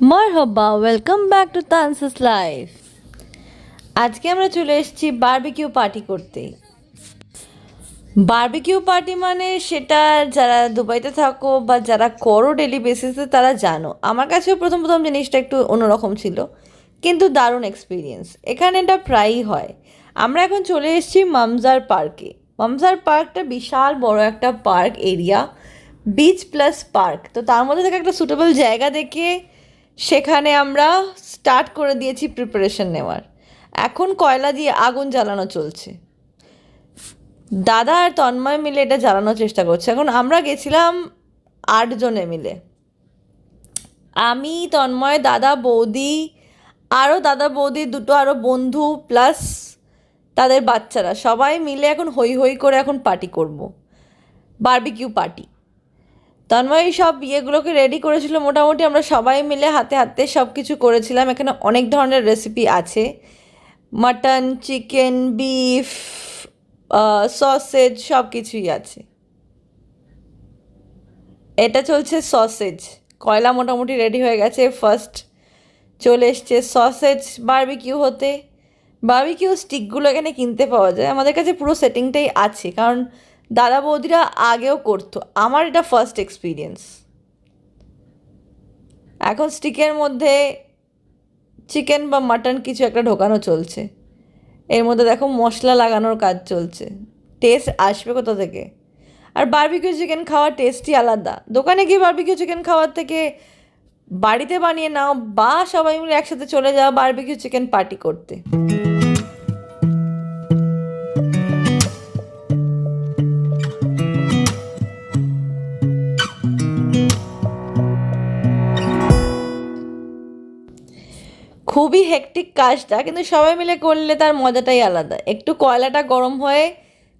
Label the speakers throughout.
Speaker 1: মারহাবা welcome back to তানসাস life আজকে আমরা চলে এসেছি বারবিকিউ পার্টি করতে। বারবিকিউ পার্টি মানে সেটা যারা দুবাইতে থাকো বা যারা করো ডেলি বেসিসে তারা জানো। আমার কাছেও প্রথম প্রথম জিনিসটা একটু অন্যরকম ছিল, কিন্তু দারুণ এক্সপিরিয়েন্স এখানে এটা প্রায়ই হয়। আমরা এখন চলে এসেছি মামজার পার্কে মামজার পার্কটা বিশাল বড় একটা park area beach plus park তো তার মধ্যে থেকে একটা সুটেবল জায়গা দেখে সেখানে আমরা স্টার্ট করে দিয়েছি প্রিপারেশন নেওয়ার। এখন কয়লা দিয়ে আগুন জ্বালানো চলছে। দাদা আর তন্ময় মিলে এটা জ্বালানোর চেষ্টা করছে। এখন আমরা গেছিলাম আটজনে মিলে। আমি, তন্ময়, দাদা, বৌদি আরও দাদা, বৌদি, দুটো আরও বন্ধু প্লাস তাদের বাচ্চারা। সবাই মিলে এখন হই হই করে এখন পার্টি করব। বারবিকিউ পার্টি তন্ময় সব ইয়েগুলোকে রেডি করেছিল। মোটামুটি আমরা সবাই মিলে হাতে হাতে সব কিছু করেছিলাম। এখানে অনেক ধরনের রেসিপি আছে। মাটন চিকেন বিফ সসেজ সব কিছুই আছে। এটা চলছে সসেজ কয়লা মোটামুটি রেডি হয়ে গেছে। ফার্স্ট চলে এসছে সসেজ বারবিকিউ হতে। বারবিকিউ স্টিকগুলো এখানে কিনতে পাওয়া যায়। আমাদের কাছে পুরো সেটিংটাই আছে। কারণ দাদা বৌদিরা আগেও করতো। আমার এটা ফার্স্ট এক্সপিরিয়েন্স এখন স্টিকের মধ্যে চিকেন বা মাটন কিছু একটা ঢোকানো চলছে। এর মধ্যে দেখো মশলা লাগানোর কাজ চলছে। টেস্ট আসবে কোথা থেকে? আর বারবিকিউ চিকেন খাওয়ার টেস্টই আলাদা। দোকানে গিয়ে বারবিকিউ চিকেন খাওয়ার থেকে বাড়িতে বানিয়ে নাও, বা সবাই মিলে একসাথে চলে যাও বারবিকিউ চিকেন পার্টি করতে। খুবই হেকটিক কাজটা, কিন্তু সবাই মিলে করলে তার মজাটাই আলাদা। একটু কয়লাটা গরম হয়ে,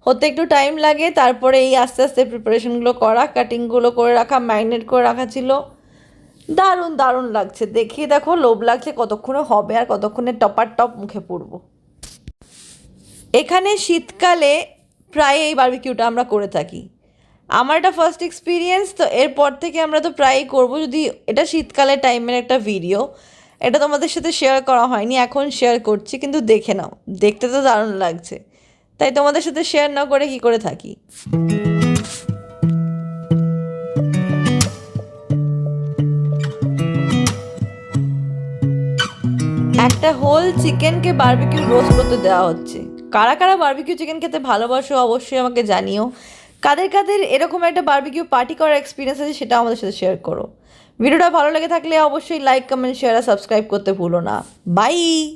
Speaker 1: হতে একটু টাইম লাগে, তারপরে এই আস্তে আস্তে প্রিপারেশনগুলো করা কাটিংগুলো করে রাখা ম্যারিনেট করে রাখা ছিল। দারুণ দারুণ লাগছে। দেখি দেখো, লোভ লাগছে কতক্ষণে হবে আর কতক্ষণে টপার টপ মুখে পড়ব। এখানে শীতকালে প্রায় এই বারবিকিউটা আমরা করে থাকি। আমার এটা ফার্স্ট এক্সপিরিয়েন্স তো এরপর থেকে আমরা তো প্রায়ই করব। যদি এটা শীতকালের টাইমের একটা ভিডিও এটা তোমাদের সাথে শেয়ার করা হয়নি, এখন শেয়ার করছি, কিন্তু দেখে নাও, দেখতে তো দারুণ লাগছে। তাই তোমাদের সাথে শেয়ার না করে কি করে থাকি? একটা হোল চিকেনকে বারবিকিউ রোস্ট করতে দেওয়া হচ্ছে। কারা কারা বারবিকিউ চিকেন খেতে ভালোবাসো অবশ্যই আমাকে জানিও। কাদের কাদের এরকম একটা বার্বিকিউ পার্টি করার এক্সপিরিয়েন্স আছে সেটা আমাদের সাথে শেয়ার করো। ভিডিওটা ভালো লেগে থাকলে অবশ্যই লাইক কমেন্ট শেয়ার আর সাবস্ক্রাইব করতে ভুলো না। বাই